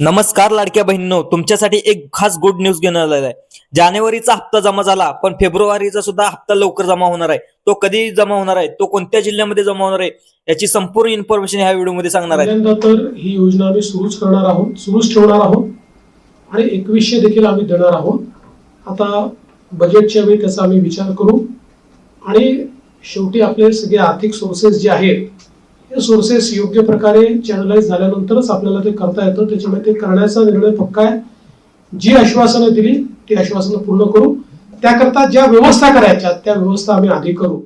नमस्कार लाडक्या बहिणींनो तुमच्यासाठी एक खास गुड न्यूज घेऊन आलेला आहे. जानेवारीचा हप्ता जमा झाला पण फेब्रुवारीचा सुद्धा हप्ता लवकर जमा होणार आहे. तो कधी जमा होणार आहे? तो कोणत्या जिल्ह्यामध्ये जमा होणार आहे? याची संपूर्ण इन्फॉर्मेशन ह्या व्हिडिओमध्ये सांगणार आहे. तर ही योजना आम्ही सुरूच करणार आहोत सुरूच ठेवणार आहोत आणि एकवीसशे देखील आम्ही देणार आहोत. आता बजेटच्या वेळी त्याचा आम्ही विचार करू आणि शेवटी आपले सगळे आर्थिक सोर्सेस जे आहेत हे सोर्सेस योग्य प्रकारे चॅनलाइज झाल्यानंतरच आपल्याला ते करता येतं. त्याच्यामुळे ते करण्याचा निर्णय पक्का आहे. जी आश्वासनं दिली ती आश्वासनं पूर्ण करू. त्याकरता ज्या व्यवस्था करायच्या त्या व्यवस्था आम्ही आधी करू.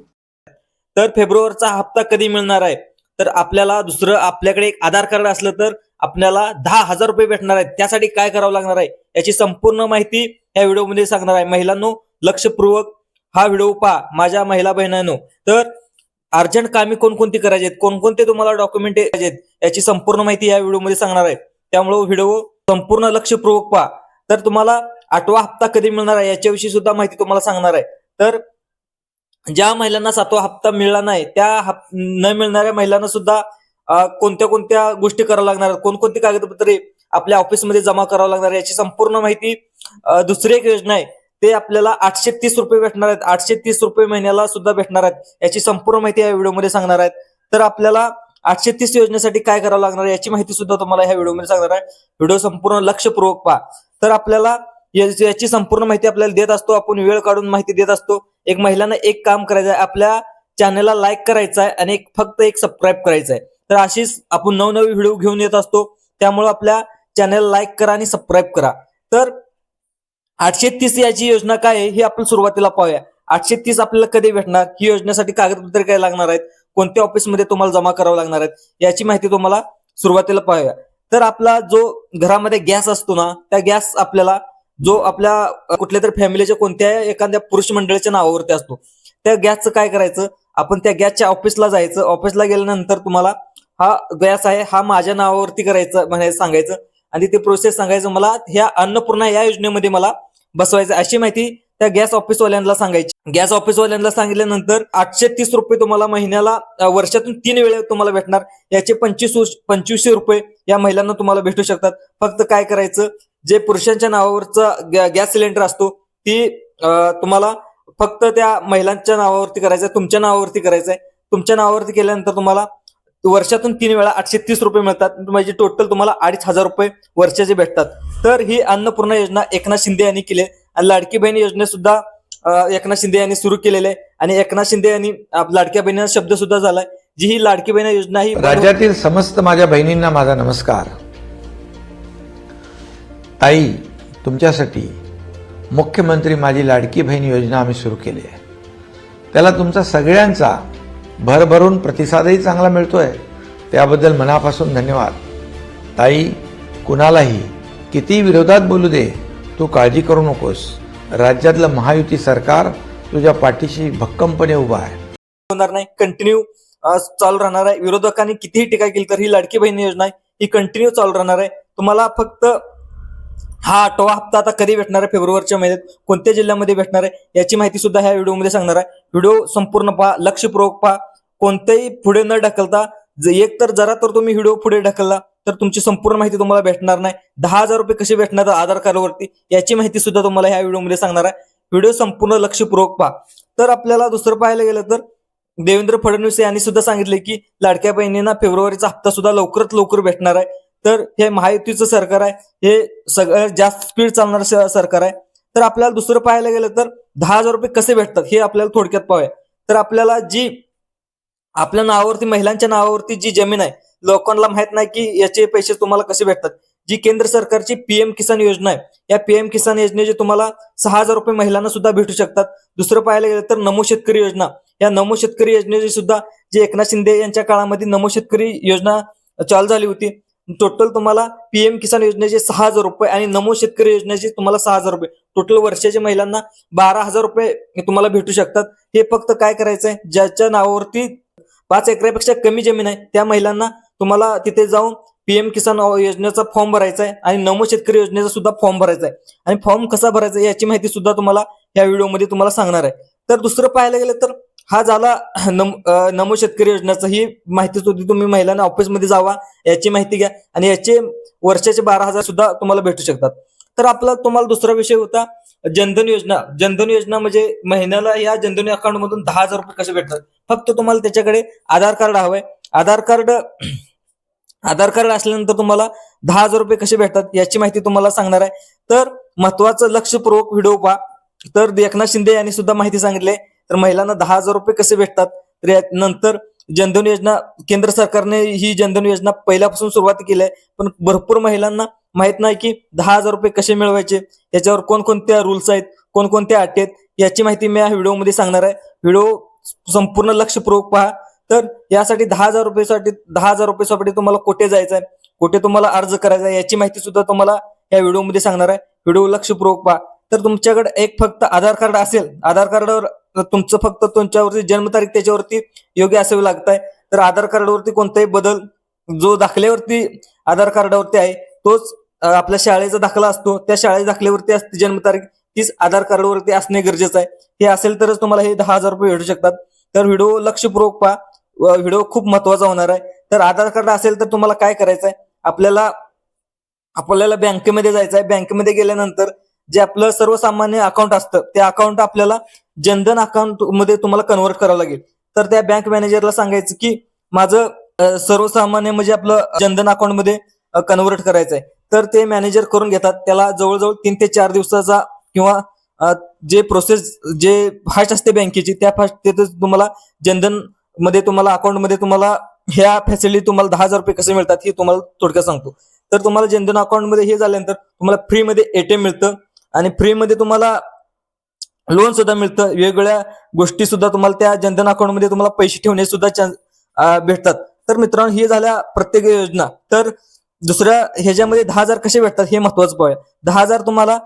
तर फेब्रुवारीचा हप्ता कधी मिळणार आहे? तर आपल्याला दुसरं आपल्याकडे एक आधार कार्ड असलं तर आपल्याला दहा हजार रुपये भेटणार आहेत. त्यासाठी काय करावं लागणार आहे? याची संपूर्ण माहिती या व्हिडिओमध्ये सांगणार आहे. महिलांनो लक्षपूर्वक हा व्हिडिओ पहा. माझ्या महिला बहिणांनो तर अर्जंट कामे कोणकोणती करायची आहेत कोणकोणते तुम्हाला डॉक्युमेंट आहेत याची संपूर्ण माहिती या व्हिडिओमध्ये सांगणार आहे. त्यामुळे व्हिडिओ संपूर्ण लक्षपूर्वक पहा. तर तुम्हाला आठवा हप्ता कधी मिळणार आहे? याच्याविषयी सुद्धा माहिती तुम्हाला सांगणार आहे. तर ज्या महिलांना सातवा हप्ता मिळला नाही त्या हप न मिळणाऱ्या महिलांना सुद्धा कोणत्या कोणत्या गोष्टी कराव्या लागणार? आहेत, कोणकोणती कागदपत्रे आपल्या ऑफिसमध्ये जमा करावं लागणार? याची संपूर्ण माहिती दुसरी एक योजना आहे. ते आपल्याला आठशे तीस रुपये भेटणार आहेत. आठशे तीस रुपये महिन्याला सुद्धा भेटणार आहेत. याची संपूर्ण माहिती या व्हिडिओमध्ये सांगणार आहेत. तर आपल्याला आठशे तीस योजनेसाठी काय करावं लागणार आहे याची माहिती सुद्धा तुम्हाला ह्या व्हिडिओमध्ये सांगणार आहे. व्हिडिओ संपूर्ण लक्षपूर्वक पहा. तर आपल्याला याची संपूर्ण माहिती आपल्याला देत असतो. आपण वेळ काढून माहिती देत असतो. एक महिलांना एक काम करायचं आहे. आपल्या चॅनलला लाईक करायचं आहे आणि एक फक्त एक सबस्क्राईब करायचं आहे. तर अशीच आपण नवनवी व्हिडिओ घेऊन येत असतो. त्यामुळे आपल्या चॅनल लाईक करा आणि सबस्क्राईब करा. तर आठशे तीस याची योजना काय आहे हे आपण सुरुवातीला पाहूया. आठशे तीस आपल्याला कधी भेटणार? ही योजनेसाठी कागदपत्रे काय लागणार आहेत? कोणत्या ऑफिसमध्ये तुम्हाला जमा करावं लागणार आहेत? याची माहिती तुम्हाला सुरुवातीला पाहूया. तर आपला जो घरामध्ये गॅस असतो ना त्या गॅस आपल्याला जो आपल्या कुठल्या तरी फॅमिलीच्या कोणत्या एखाद्या पुरुष मंडळीच्या नावावरती असतो त्या गॅसचं काय करायचं? आपण त्या गॅसच्या ऑफिसला जायचं. ऑफिसला गेल्यानंतर तुम्हाला हा गॅस आहे हा माझ्या नावावरती करायचं म्हणायचं सांगायचं. आणि ते प्रोसेस सांगायचं मला ह्या अन्नपूर्णा या योजनेमध्ये मला बसवायचं. अशी माहिती त्या गॅस ऑफिसवाल्यांना सांगायची. गॅस ऑफिसवाल्यांना सांगितल्यानंतर आठशे तीस रुपये तुम्हाला महिन्याला वर्षातून तीन वेळा तुम्हाला भेटणार. याचे पंचवीस पंचवीसशे रुपये या महिलांना तुम्हाला भेटू शकतात. फक्त काय करायचं जे पुरुषांच्या नावावरचा गॅस सिलेंडर असतो ती तुम्हाला फक्त त्या महिलांच्या नावावरती करायचं आहे, तुमच्या नावावरती करायचं आहे तुमच्या नावावरती केल्यानंतर तुम्हाला वर्षातून तीन वेळा आठशे तीस रुपये मिळतात. म्हणजे टोटल तुम्हाला अडीच हजार रुपये वर्षाचे भेटतात. तर ही अन्नपूर्णा योजना एकनाथ शिंदे यांनी केली आहे. आणि लाडकी बहीण योजना सुद्धा एकनाथ शिंदे यांनी सुरू केलेले आहे. आणि एकनाथ शिंदे यांनी लाडक्या बहिणीचा शब्द सुद्धा झालाय. जी ही लाडकी बहीण योजना ही राज्यातील समस्त माझ्या बहिणींना माझा नमस्कार. ताई तुमच्यासाठी मुख्यमंत्री माझी लाडकी बहीण योजना आम्ही सुरू केली आहे. त्याला तुमचा सगळ्यांचा भरभरून प्रतिसादही चांगला मिळतोय. त्याबद्दल मनापासून धन्यवाद. ताई कुणालाही किती विरोधात बोलू दे तू काळजी करू नकोस. राज्यातलं महायुती सरकार तुझ्या पाठीशी भक्कमपणे उभा आहे. होणार नाही कंटिन्यू चालू राहणार आहे. विरोधकांनी कितीही टीका केली तर ही लाडकी बहीण योजना आहे ही कंटिन्यू चालू राहणार आहे. तुम्हाला फक्त हा आठवा हप्ता आता कधी भेटणार आहे? फेब्रुवारीच्या महिन्यात. कोणत्या जिल्ह्यामध्ये भेटणार आहे? याची माहिती सुद्धा ह्या व्हिडिओमध्ये सांगणार आहे. व्हिडिओ संपूर्ण पहा लक्षपूर्वक पहा. कोणत्याही पुढे न ढकलता एक तर जरा तर तुम्ही व्हिडिओ पुढे ढकलला तर तुमची संपूर्ण माहिती तुम्हाला भेटणार नाही. दहा हजार रुपये कसे भेटणार आधार कार्डवरती? याची माहिती सुद्धा तुम्हाला ह्या व्हिडिओमध्ये सांगणार आहे. व्हिडिओ संपूर्ण लक्षपूर्वक पहा. तर आपल्याला दुसरं पाहायला गेलं तर देवेंद्र फडणवीस यांनी सुद्धा सांगितले की लाडक्या बहिणींना फेब्रुवारीचा हप्ता सुद्धा लवकरात लवकर भेटणार आहे. तर हे महायुतीचं सरकार आहे. हे सगळ्यात जास्त स्पीड चालणारं सरकार आहे. तर आपल्याला दुसरं पाहायला गेलं तर दहा हजार रुपये कसे भेटतात हे आपल्याला थोडक्यात पाहूया. तर आपल्याला जी आपल्या नावावरती महिलांच्या नावावरती जी जमीन आहे लोकांना माहीत नाही की याचे पैसे तुम्हाला कसे भेटतात. जी केंद्र सरकारची पीएम किसान योजना आहे या पीएम किसान योजनेचे तुम्हाला सहा हजार रुपये महिलांना सुद्धा भेटू शकतात. दुसरं पाहायला गेलं तर नमो शेतकरी योजना. या नमो शेतकरी योजनेची सुद्धा जे एकनाथ शिंदे यांच्या काळामध्ये नमो शेतकरी योजना चालू झाली होती. टोटल तुम्हाला पीएम किसान योजनेचे सहा हजार रुपये आणि नमो शेतकरी योजनेचे तुम्हाला सहा हजार रुपये. टोटल वर्षाच्या महिलांना बारा हजार रुपये तुम्हाला भेटू शकतात. हे फक्त काय करायचंय? ज्याच्या नावावरती पाच एकरापेक्षा कमी जमीन आहे त्या महिलांना तुम्हाला तिथे जाऊन पीएम किसान योजनेचा फॉर्म भरायचा आहे आणि नमो शेतकरी योजनेचा सुद्धा फॉर्म भरायचा आहे. आणि फॉर्म कसा भरायचा आहे याची माहिती सुद्धा तुम्हाला या व्हिडिओमध्ये तुम्हाला सांगणार आहे. तर दुसरं पाहायला गेलं तर हा झाला नम नमो शेतकरी योजनाचा. ही माहितीच होती तुम्ही महिलांना ऑफिसमध्ये जावा याची माहिती घ्या आणि याचे वर्षाचे बारा हजार सुद्धा तुम्हाला भेटू शकतात. तर आपला तुम्हाला दुसरा विषय होता जनधन योजना. जनधन योजना म्हणजे महिन्याला या जनधन अकाउंट मधून दहा हजार रुपये कसे भेटतात? फक्त तुम्हाला त्याच्याकडे आधार कार्ड हवंय. आधार कार्ड आधार कार्ड असल्यानंतर तुम्हाला दहा हजार रुपये कसे भेटतात याची माहिती तुम्हाला सांगणार आहे. तर महत्वाचं लक्षपूर्वक व्हिडिओ पहा. तर एकनाथ शिंदे यांनी सुद्धा माहिती सांगितली आहे. तर महिलांना दहा हजार रुपये कसे भेटतात? तर या- नंतर जनधन योजना केंद्र सरकारने ही जनधन योजना पहिल्यापासून सुरुवात केली आहे. पण भरपूर महिलांना माहीत नाही की दहा हजार रुपये कसे मिळवायचे? याच्यावर कोणकोणत्या रूल्स आहेत? कोणकोणत्या अटी आहेत? याची माहिती मी या व्हिडिओमध्ये सांगणार आहे. व्हिडिओ संपूर्ण लक्षपूर्वक पहा. तर यासाठी दहा हजार रुपयेसाठी दहा हजार रुपयासाठी तुम्हाला कुठे जायचं आहे? कुठे तुम्हाला अर्ज करायचा आहे? याची माहिती सुद्धा तुम्हाला या व्हिडिओमध्ये सांगणार आहे. व्हिडिओ लक्षपूर्वक पहा. तर तुमच्याकडे एक फक्त आधार कार्ड असेल. आधार कार्डावर तुमचं फक्त तुमच्यावरती जन्मतारीख त्याच्यावरती योग्य असावी लागत आहे तर आधार कार्डवरती कोणताही बदल जो दाखल्यावरती आधार कार्डावरती आहे तोच आपल्या शाळेचा दाखला असतो. त्या शाळेच्या दाखल्यावरती असते जन्मतारीख तीच आधार कार्डवरती असणे गरजेचं आहे. हे असेल तरच तुम्हाला हे दहा हजार रुपये भेटू शकतात. तर व्हिडिओ लक्षपूर्वक पहा. व्हिडिओ खूप महत्त्वाचा होणार आहे. तर आधार कार्ड असेल तर तुम्हाला काय करायचं आहे आपल्याला आपल्याला बँकेमध्ये जायचं आहे बँकेमध्ये गेल्यानंतर जे आपलं सर्वसामान्य अकाउंट असतं ते अकाउंट आपल्याला जनधन अकाउंटमध्ये तुम्हाला कन्वर्ट करावं लागेल. तर त्या बँक मॅनेजरला सांगायचं की माझं सर्वसामान्य म्हणजे आपलं जनधन अकाउंटमध्ये कन्वर्ट करायचं आहे. तर ते मॅनेजर करून घेतात. त्याला जवळजवळ तीन ते चार दिवसाचा किंवा जे प्रोसेस जे फास्ट असते बँकेची त्या फास्ट ते तुम्हाला जनधनमध्ये तुम्हाला अकाउंटमध्ये तुम्हाला ह्या फॅसिलिटी तुम्हाला दहा हजार रुपये कसे मिळतात हे तुम्हाला थोडक्यात सांगतो. तर तुम्हाला जनधन अकाउंटमध्ये हे झाल्यानंतर तुम्हाला फ्रीमध्ये एटीएम मिळतं. आणि फ्रीमध्ये तुम्हाला लोन सुद्धा मिळतं. वेगवेगळ्या गोष्टी सुद्धा तुम्हाला त्या जनधन अकाउंटमध्ये तुम्हाला पैसे ठेवणे सुद्धा भेटतात. तर मित्रांनो हे झाल्या प्रत्येक योजना. तर दुसऱ्या ह्याच्यामध्ये दहा हजार कसे भेटतात हे महत्वाचं पाहूया. दहा हजार तुम्हाला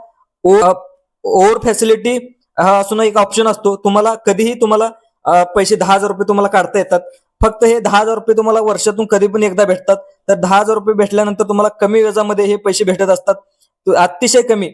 ओव्हर फॅसिलिटी हा असून एक ऑप्शन असतो. तुम्हाला कधीही तुम्हाला पैसे दहा हजार रुपये तुम्हाला काढता येतात. फक्त हे दहा हजार रुपये तुम्हाला वर्षातून कधी पण एकदा भेटतात. तर दहा हजार रुपये भेटल्यानंतर तुम्हाला कमी व्याजामध्ये हे पैसे भेटत असतात. अतिशय कमी.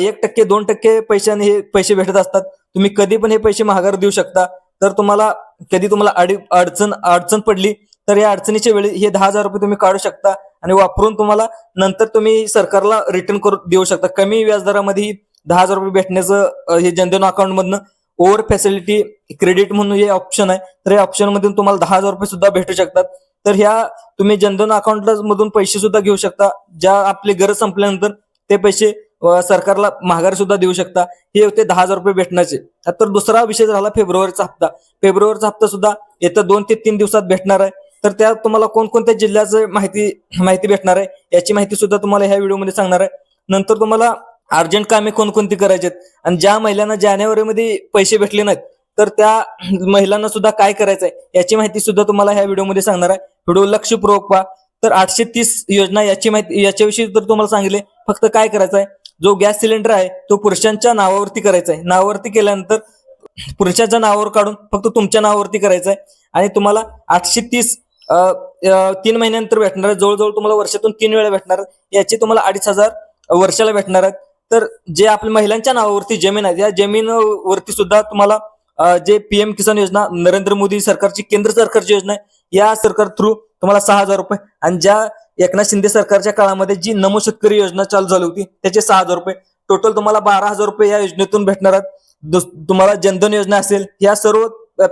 एक टक्के दोन टक्के पैशाने हे पैसे भेटत असतात. तुम्ही कधी पण हे पैसे महागार देऊ शकता. तर तुम्हाला कधी तुम्हाला अडी अडचण अडचण पडली तर या अडचणीच्या वेळी हे दहा हजार रुपये तुम्ही काढू शकता आणि वापरून तुम्हाला नंतर तुम्ही सरकारला रिटर्न करून देऊ शकता. कमी व्याजदरामध्ये दहा हजार रुपये भेटण्याचं हे जनधन अकाउंट मधनं ओव्हर फॅसिलिटी क्रेडिट म्हणून हे ऑप्शन आहे. तर या ऑप्शन मधून तुम्हाला दहा हजार रुपये सुद्धा भेटू शकतात. तर ह्या तुम्ही जनधन अकाउंट मधून पैसे सुद्धा घेऊ शकता. ज्या आपली गरज संपल्यानंतर ते पैसे सरकारला महागारी सुद्धा देऊ शकता. हे होते दहा हजार रुपये भेटण्याचे. तर दुसरा विषय झाला फेब्रुवारीचा हप्ता. फेब्रुवारीचा हप्ता सुद्धा येत्या दोन ते तीन दिवसात भेटणार आहे. तर त्यात तुम्हाला कोणकोणत्या जिल्ह्याचं माहिती माहिती भेटणार आहे याची माहिती सुद्धा तुम्हाला ह्या व्हिडिओमध्ये सांगणार आहे. नंतर तुम्हाला अर्जंट कामे कोणकोणती करायची आहेत? आणि ज्या महिलांना जानेवारीमध्ये पैसे भेटले नाहीत तर त्या महिलांना सुद्धा काय करायचंय याची माहिती सुद्धा तुम्हाला ह्या व्हिडिओमध्ये सांगणार आहे. व्हिडिओ लक्षपूर्वक पहा. तर आठशे तीस योजना याची माहिती याच्याविषयी तर तुम्हाला सांगितले फक्त काय करायचं आहे जो गॅस सिलेंडर आहे तो पुरुषांच्या नावावरती करायचा आहे नावावरती केल्यानंतर पुरुषाच्या नावावर काढून फक्त तुमच्या नावावरती करायचं आहे आणि तुम्हाला आठशे तीस तीन महिन्यानंतर भेटणार आहे. जवळजवळ तुम्हाला वर्षातून तीन वेळा भेटणार याची तुम्हाला अडीच हजार वर्षाला भेटणार आहेत तर जे आपल्या महिलांच्या नावावरती जमीन आहे या जमीनवरती सुद्धा तुम्हाला जे पीएम किसान योजना नरेंद्र मोदी सरकारची केंद्र सरकारची योजना आहे या सरकार थ्रू तुम्हाला सहा हजार रुपये. आणि ज्या एकनाथ शिंदे सरकारच्या काळामध्ये जी नमो शेतकरी योजना चालू झाली होती त्याचे सहा हजार रुपये. टोटल तुम्हाला बारा हजार रुपये या योजनेतून भेटणार आहेत. तुम्हाला जनधन योजना असेल या सर्व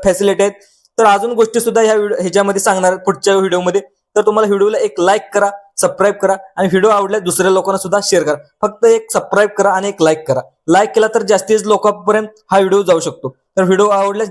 फॅसिलिटी आहेत. तर अजून गोष्टी सुद्धा ह्या ह्याच्यामध्ये सांगणार पुढच्या व्हिडिओमध्ये. तर तुम्हाला व्हिडिओला एक लाईक करा सबस्क्राईब करा आणि व्हिडिओ आवडल्यास दुसऱ्या लोकांना सुद्धा शेअर करा. फक्त एक सबस्क्राईब करा आणि एक लाईक करा. लाईक केला तर जास्तीत लोकांपर्यंत हा व्हिडिओ जाऊ शकतो. तर व्हिडिओ आवडल्यास